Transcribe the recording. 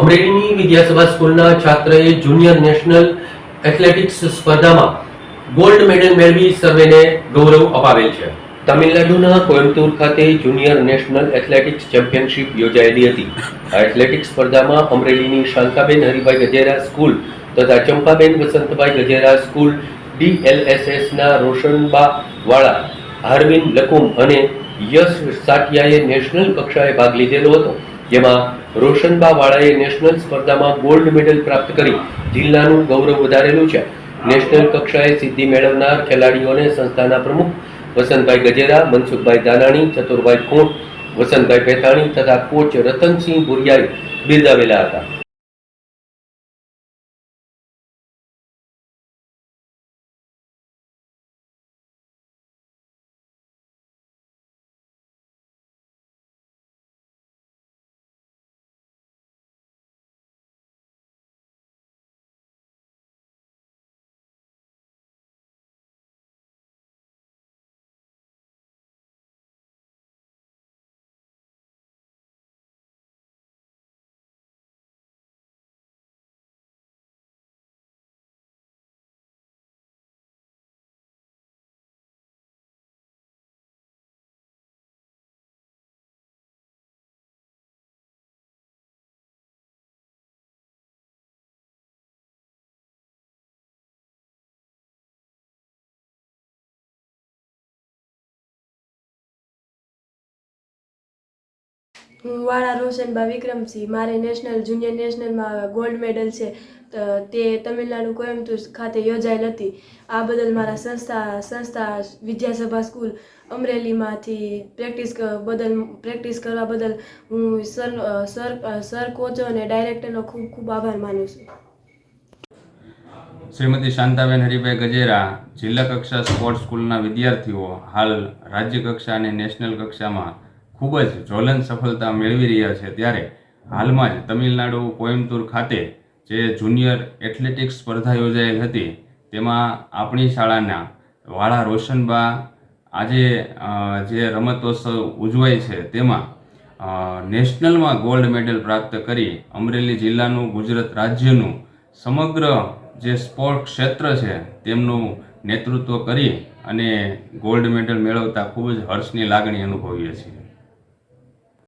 અમરેલીની વિદ્યાસભા સ્કૂલના છાત્રએ જુનિયર નેશનલ એથ્લેટિક્સ સ્પર્ધામાં ગોલ્ડ મેડલ મેળવી સર્વેને ગૌરવ અપાવેલ છે. તમિલનાડુના કોઇમ્બતુર ખાતે જુનિયર નેશનલ એથ્લેટિક્સ ચેમ્પિયનશિપ યોજાયેલી હતી. આ એથ્લેટિક્સ સ્પર્ધામાં અમરેલીની શાંતાબેન, હરિભાઈ ગજેરા સ્કૂલ તથા ચંપાબેન વસંતભાઈ ગજેરા સ્કૂલ, ડીએલએસએસના રોશનબા વાળા હાર્વિન લકુમ અને યશ સાટિયાએ નેશનલ કક્ષાએ ભાગ લીધેલો હતો. જેમાં રોશનબા વાળાએ નેશનલ સ્પર્ધામાં ગોલ્ડ મેડલ પ્રાપ્ત કરી. જિલ્લાનું ગૌરવ વધારેલું છે. નેશનલ કક્ષાએ સિદ્ધિ મેળવનાર ખેલાડીઓને સંસ્થાના પ્રમુખ વસંતભાઈ ગજેરા, મનસુખભાઈ દાનાણી, ચતુરભાઈ ખોટ વસંતભાઈ પેથાણી તથા કોચ રતનસિંહ ભુરિયાએ બિરદાવેલા હતા. હું વાળા રોશનબા વિક્રમસિંહ, મારે નેશનલ જુનિયર નેશનલમાં ગોલ્ડ મેડલ છે. તો તમિલનાડુ કોયમ્બતુર ખાતે યોજાયેલ હતી. આ બદલ મારા સંસ્થા સંસ્થા વિદ્યાસભા સ્કૂલ અમરેલીમાંથી પ્રેક્ટિસ બદલ પ્રેક્ટિસ કરવા બદલ હું સર સર સર કોચો અને ડાયરેક્ટરનો ખૂબ ખૂબ આભાર માનું છું. શ્રીમતી શાંતાબેન હરિભાઈ ગજેરા, જિલ્લા કક્ષા સ્પોર્ટ્સ સ્કૂલના વિદ્યાર્થીઓ, હાલ રાજ્ય કક્ષા અને નેશનલ કક્ષામાં ખૂબ જ જ્વલંત સફળતા મેળવી રહ્યા છે ત્યારે હાલમાં જ તમિલનાડુ કોઇમ્બતુર ખાતે જે જુનિયર એથ્લેટિક્સ સ્પર્ધા યોજાયેલ હતી, તેમાં આપણી શાળાના વાળા રોશનબા આજે જે રમતોત્સવ ઉજવાય છે તેમાં નેશનલમાં ગોલ્ડ મેડલ પ્રાપ્ત કરી અમરેલી જિલ્લાનું, ગુજરાત રાજ્યનું સમગ્ર જે સ્પોર્ટ ક્ષેત્ર છે તેમનું નેતૃત્વ કરી અને ગોલ્ડ મેડલ મેળવતા ખૂબ જ હર્ષની લાગણી અનુભવીએ છીએ.